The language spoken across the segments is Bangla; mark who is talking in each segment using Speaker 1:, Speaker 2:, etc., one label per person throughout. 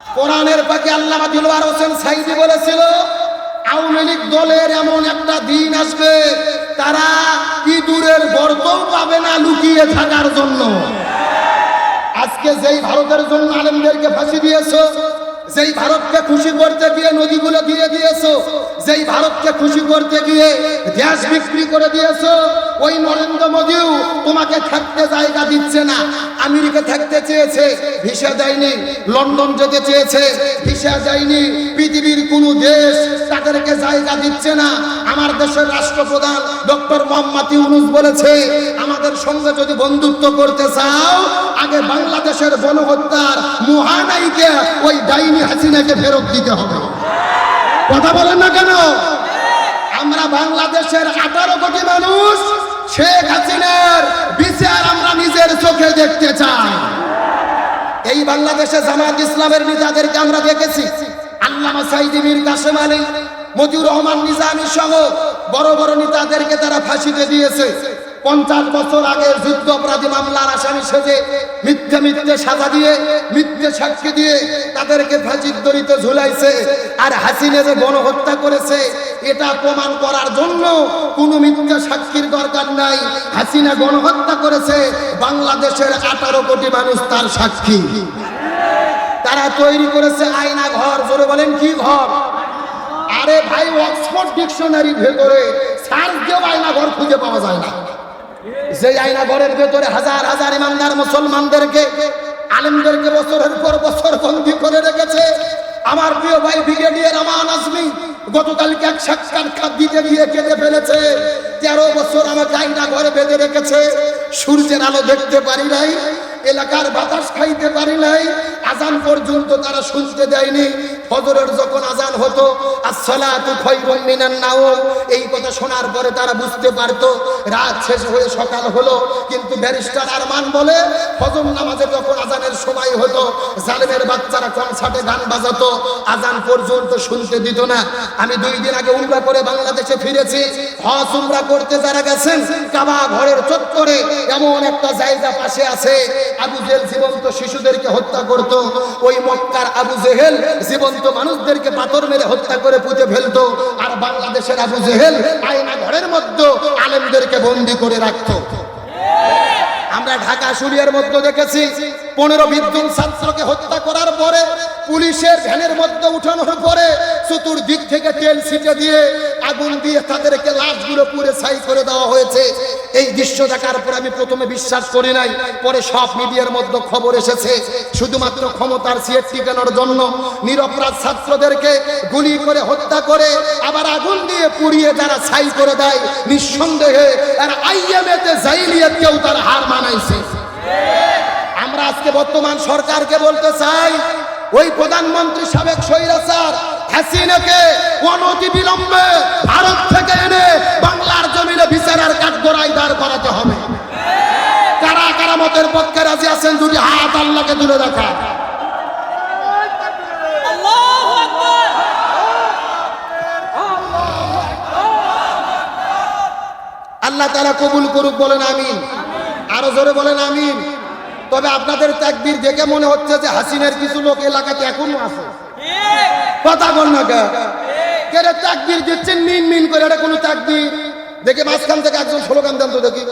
Speaker 1: কোরআনের পাকে আল্লামা হোসেন সাইদি বলেছিল, আওয়ামী লীগ দলের এমন একটা দিন আসবে, তারা ইঁদুরের গর্তও পাবে না লুকিয়ে থাকার জন্য। আজকে যেই ভারতের জন্য আলেমদেরকে ফাঁসি দিয়েছ, যেই ভারতকে খুশি করতে গিয়ে নদীগুলো দিয়ে দিয়েছ, যেই ভারতকে খুশি করতে গিয়ে গ্যাস বিক্রি করে দিয়েছ ওই নরেন্দ্র মোদীও তোমাকে থাকতে জায়গা দিচ্ছে না। আমেরিকা থাকতে চেয়েছে, ভিসা দেয়নি, লন্ডন যেতে চেয়েছে, ভিসা দেয়নি, পৃথিবীর কোনো দেশ তাদেরকে জায়গা দিচ্ছে না। আমার দেশের রাষ্ট্রপ্রধান ডক্টর মোহাম্মদ ইউনুস বলেছে, আমাদের সঙ্গে যদি বন্ধুত্ব করতে চাও, আগে বাংলাদেশের গণহত্যার মহানায়িকে ওই ডাইনি হাসিনাকে ফেরত দিতে হবে। কথা বলেন না কেন? আমরা বাংলাদেশের শেখ হাসিনার বিচার আমরা নিজের চোখে দেখতে চাই। এই বাংলাদেশে জামাত ইসলামের নেতাদেরকে আমরা দেখেছি। আল্লামা সাইদি মীর কাসেম আলী, মতিউর রহমান নিজামী সহ বড় বড় নেতাদেরকে তারা ফাঁসিতে দিয়েছে। পঞ্চাশ বছর আগে যুদ্ধ অপরাধী মামলার আসামি সেজে মিথ্যে মিথ্যে সাজা দিয়ে, মিথ্যে সাক্ষী দিয়ে তাদেরকে ফাঁসির দড়িতে ঝুলাইছে আর হাসিনে যে গণহত্যা করেছে, এটা প্রমাণ করার জন্য কোনো মিথ্যে সাক্ষীর দরকার নাই। হাসিনা গণহত্যা করেছে, বাংলাদেশের আঠারো কোটি মানুষ তার সাক্ষী। তারা তৈরি করেছে আয়না ঘর, জোরে বলেন কি ঘর? আরে ভাই, অক্সফোর্ড ডিকশনারি ভেতরে সার্চ দিয়েও আয়না ঘর খুঁজে পাওয়া যায় না। যে আইনা ঘরের ভেতরে হাজার হাজার ইমানদার মুসলমানদেরকে, আলেমদেরকে বছরের পর বছর বন্দি করে রেখেছে। আমার প্রিয় ভাই ব্রিগেডিয়ার আমান আজমি গতকালকে এক সাক্ষাৎকার দিতে গিয়ে কেঁদে ফেলেছে। তেরো বছর আমাকে আয়না ঘরে বেঁধে রেখেছে। সূর্যের আলো দেখতে পারি নাই। এলাকার বাতাস খাইতে পারি নাই, আজান পর্যন্ত তারা শুনতে দেয়নি। ফজরের যখন আজান হতো, আসসালাতু এই কথা শোনার পরে তারা বুঝতে পারতো, রাত শেষ হয়ে সকাল হলো, কিন্তু ব্যারিস্টার আরমান বলে, ফজর নামাজে যখন আজানের সময় হতো, জালেমের বাচ্চারা কনসার্টে গান বাজাতো, আজান পর্যন্ত শুনতে দিত না। আমি দুই দিন আগে উল্টা করে বাংলাদেশে ফিরেছি, হজ উমরা করতে যারা গেছেন, কাবা ঘরের চত্বরে এমন একটা জায়গা পাশে আছে আবু জেহেল জীবন্ত শিশুদেরকে হত্যা করত। ওই মক্কার আবু জেহেল জীবন্ত মানুষদেরকে পাথর মেরে হত্যা করে পুঁতে ফেলত। আর বাংলাদেশের আবু জেহেল আয়না ঘরের মধ্যে আলেমদেরকে বন্দি করে রাখত। আমরা ঢাকা শুরিয়ার মধ্যে দেখেছি, পনেরো বিদ্যুৎ ছাত্রকে হত্যা করার পরে পুলিশের ভ্যানের মধ্যে উঠানোর পরে চতুর্দিক থেকে তেল ছিটে দিয়ে আগুন দিয়ে তাদেরকে লাশগুলো পুড়ে ছাই করে দেওয়া হয়েছে। এই দৃশ্য দেখার পর আমি প্রথমে বিশ্বাস করি নাই, পরে সব মিডিয়ার মধ্যে খবর এসেছে। শুধুমাত্র ক্ষমতার সিয়েট টিকানোর জন্য নিরপরাধ ছাত্রদেরকে গুলি করে হত্যা করে আবার আগুন দিয়ে পুড়িয়ে যারা ছাই করে দেয়। নিঃসন্দেহে আর আইএমএতে জাইলিয়াত কেউ তার হার মানাইছে। আমরা আজকে বর্তমান সরকারকে বলতে চাই ওই প্রধানমন্ত্রী সাবেক স্বৈরাচার হাসিনাকে অনতি বিলম্বে ভারত থেকে এনে বাংলার জমিনে বিচারের কাঠগড়াই দাঁড় করাতে হবে। কারা কারামতের পক্ষে রাজি আছেন দুটি হাত আল্লাহকে তুলে দেখা
Speaker 2: আল্লাহ
Speaker 1: তারা কবুল করুক বলেন আমিন। আরও জোরে বলেন আমিন। তবে আপনাদের ত্যাগবীর দেখে মনে হচ্ছে যে হাসিনের কিছু লোক এলাকাতে এখনও আছে। কথা বল না কেরে ত্যাগবীর দিচ্ছেন মিন মিন করে? এটা কোনো ত্যাগবীর দেখে মাঝখান থেকে একজন স্লোগান দেন তো দেখি।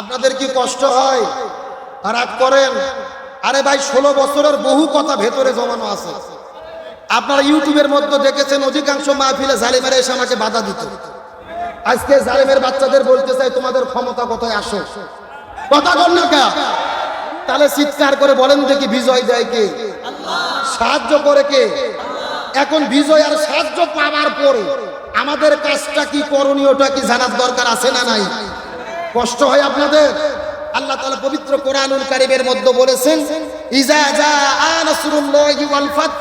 Speaker 1: আপনাদের কি কষ্ট হয়? রাগ করেন। আরে ভাই, ষোলো বছরের বহু কথা ভেতরে জমানো আছে। আপনারা ইউটিউবের মধ্যে দেখেছেন, অধিকাংশ মাহফিলে জালিমেরা এসে আমাকে বাধা দিত। আজকে জালিমের বাচ্চাদের বলতে চাই, তোমাদের ক্ষমতা কোথায় আসো? কথা বল না তাহলে চিৎকার করে বলেন দেখি বিজয় দেয় কে? সাহায্য করে কে? এখন বিজয় আর সাহায্য পাওয়ার পরে আমাদের কাজটা কি করণীয়টা কি জানার দরকার আছে না নাই? কষ্ট হয় আপনাদের? আল্লাহ তাআলা পবিত্র কোরআনুল কারীমের মধ্যে বলেছেন ইজা জা নাসরুল্লাহি ওয়াল ফাত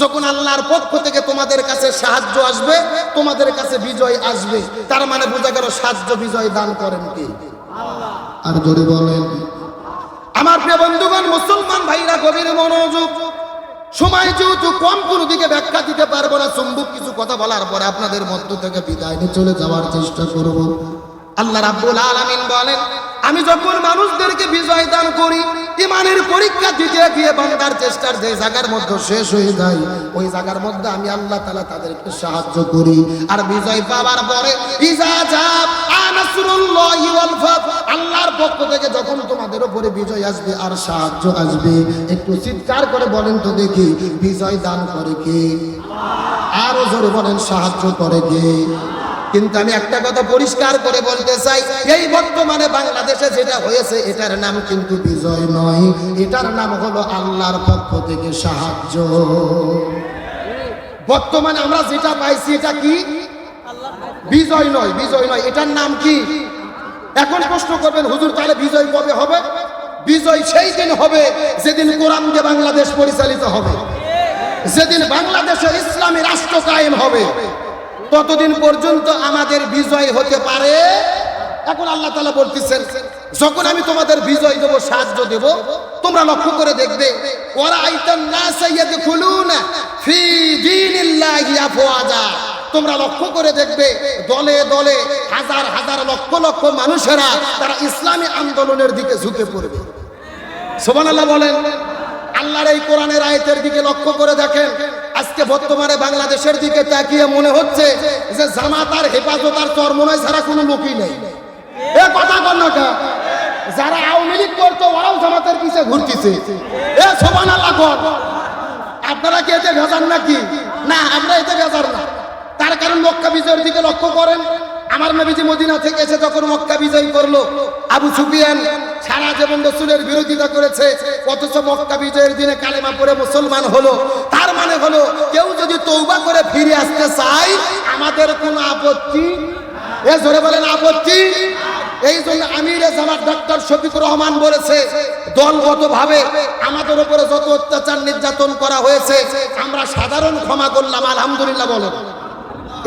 Speaker 1: যখন আল্লাহর পক্ষ থেকে তোমাদের কাছে সাহায্য আসবে তোমাদের কাছে বিজয় আসবে। তার মানে বোঝা গেল সাহায্য বিজয় দান করেন কি? আর জোরে বলেন। আমার প্রিয় বন্ধুগণ মুসলমান ভাইরা গভীর মনোযোগ। সময় যেহেতু কম কোনো দিকে ব্যাখ্যা দিতে পারব না। চুম্বুক কিছু কথা বলার পরে আপনাদের মধ্য থেকে বিদায় নিয়ে চলে যাওয়ার চেষ্টা করব। আল্লাহ রাব্বুল আলামিন বলেন, আমি যখন মানুষদেরকে বিজয় দান করি ইমানের পরীক্ষা দিতে গিয়ে বান্দার চেষ্টার যে জায়গার মধ্যে শেষ হয়ে যায়, ওই জায়গার মধ্যে আমি আল্লাহ তাআলা তাদেরকে সাহায্য করি। আর বিজয় পাওয়ার পরে, ইজা ফাত, আল্লাহর পক্ষ থেকে যখন তোমাদের উপরে বিজয় আসবে, আর সাহায্য আসবে। একটু চিৎকার করে বলেন তো দেখি, বিজয় দান করে কে? আরও জোরে বলেন, সাহায্য করে কে? কিন্তু আমি একটা কথা পরিষ্কার করে বলতে চাই, এই বর্তমানে বাংলাদেশে যেটা হয়েছে, এটার নাম কিন্তু বিজয় নয়। এটার নাম হলো আল্লাহর পক্ষ থেকে সাহায্য। বর্তমানে আমরা যেটা পাইছি, এটা কি? বিজয় নয় বিজয় নয়। এটার নাম কি? এখন প্রশ্ন করবেন, হুজুর, তাহলে বিজয় কবে হবে? বিজয় সেই দিন হবে যেদিন কোরআন দিয়ে বাংলাদেশ পরিচালিত হবে। যেদিন বাংলাদেশে ইসলামী রাষ্ট্র কায়েম হবে। ততদিন পর্যন্ত আমাদের বিজয় হতে পারে? এখন আল্লাহ তালা বলতেছেন, যখন আমি তোমাদের বিজয় দেব, সাহায্য দেব, তোমরা লক্ষ্য করে দেখবে না খুলুন তোমরা লক্ষ্য করে দেখবে, দলে দলে হাজার হাজার লক্ষ লক্ষ মানুষেরা তারা ইসলামী আন্দোলনের দিকে ঝুঁকে পড়বে। সোমান আল্লাহ বলেন, আল্লাহর এই কোরআনের আয়তের দিকে লক্ষ্য করে দেখেন আজকে বর্তমানে বাংলাদেশের দিকে তাকিয়ে মনে হচ্ছে যে জামাত আর হেফাজত আর চরমনায় ছাড়া কোনো লোকই নেই। এ কথা না যারা আওয়ামী লীগ করতো, ওরাও জামাতের পিছে ঘুরতেছে। এ সোবানাল্লাহ কর আপনারা কি এতে ভেজান নাকি? না, আমরা এতে ভেজার না। তার কারণ মক্কা বিজয়ের দিকে লক্ষ্য করেন। আমার নবীজি মদিনা থেকে এসে যখন মক্কা বিজয় করল, আবু সুফিয়ান সারা জীবন রসুলের বিরোধিতা করেছে। অথচ মক্কা বিজয়ের দিনে কালেমা পরে মুসলমান হলো। তার মানে হলো, কেউ যদি তৌবা করে ফিরে আসতে চায়, আমাদের কোনো আপত্তি? এ জোরে বলেন, আপত্তি? এই জন্য আমির জামাত ডক্টর শফিকুর রহমান বলেছে, দলগতভাবে আমাদের উপরে যত অত্যাচার নির্যাতন করা হয়েছে, আমরা সাধারণ ক্ষমা করলাম, আলহামদুলিল্লাহ বলেন।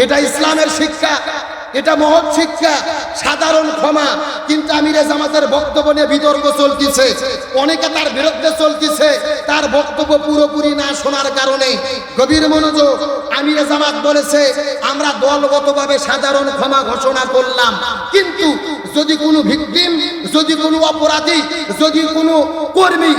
Speaker 1: এটা ইসলামের শিক্ষা। এটা মহৎ শিক্ষা, সাধারণ ক্ষমা। কিন্তু আমিরে জামাতের বক্তব্য নিয়ে বিতর্ক চলতেছে। অনেকে তার বিরুদ্ধে চলতেছে। তার বক্তব্য পুরোপুরি না শোনার কারণে গভীর মনোযোগ আমিরে জামাত বলেছে, আমরা দলগতভাবে সাধারণ ক্ষমা ঘোষণা করলাম। কিন্তু যদি কোনো ভিকটিম, যদি কোনো অপরাধী, যদি কোনো কর্মী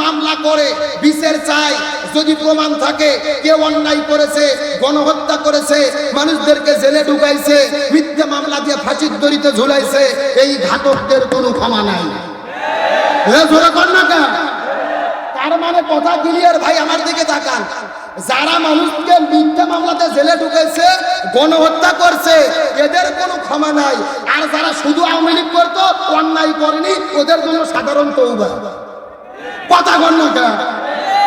Speaker 1: মামলা করে, বিচার চায় যদি প্রমাণ থাকে, কেউ অন্যায় করেছে, গণহত্যা করেছে, মানুষদেরকে জেলে ঢুকাইছে, মিথ্যা মামলা দিয়ে ফাঁসির দড়িতে ঝুলাইছে, এই ঘাতকদের কোনো ক্ষমা নাই? তার মানে কথা ক্লিয়ার ভাই, আমার দিকে তাকান। যারা মানুষকে মিথ্যা মামলাতে জেলে ঢুকেছে, গণহত্যা করছে, এদের কোনো ক্ষমা নাই। আর যারা শুধু আওয়ামী লীগ করতো, অন্যায় করেনি, ওদের জন্য সাধারণ তৌবা কথা কর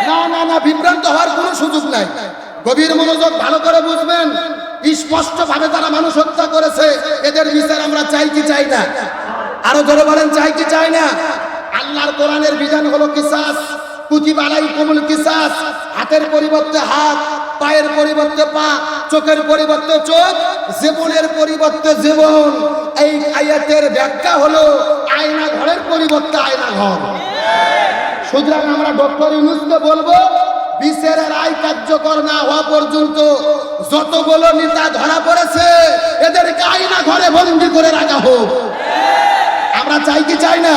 Speaker 1: না না না, বিভ্রান্ত হওয়ার কোনো সুযোগ নাই। গভীর মনোযোগ ভালো করে বুঝবেন। স্পষ্ট ভাবে তারা মানুষ হত্যা করেছে, এদের বিচার আমরা চাই কি চাই না? আরও ধরে বলেন, চাই কি চাই না? আল্লাহর কোরআনের বিধান হলো কিসাস। কুতিবালাই কুমুল কিসাস। হাতের পরিবর্তে হাত, পায়ের পরিবর্তে পা, চোখের পরিবর্তে চোখ, জীবনের পরিবর্তে জীবন। এই আয়াতের ব্যাখ্যা হলো আয়না ঘরের পরিবর্তে আয়না ঘর। সুতরাং আমরা ডক্টর ইউনুসকে বলব, বিশ্বের রায় কার্যকর না হওয়া পর্যন্ত যতগুলো নেতা ধরা পড়েছে, এদেরকে আইনা ঘরে বন্দি করে রাখা হোক। আমরা চাই কি চাই না?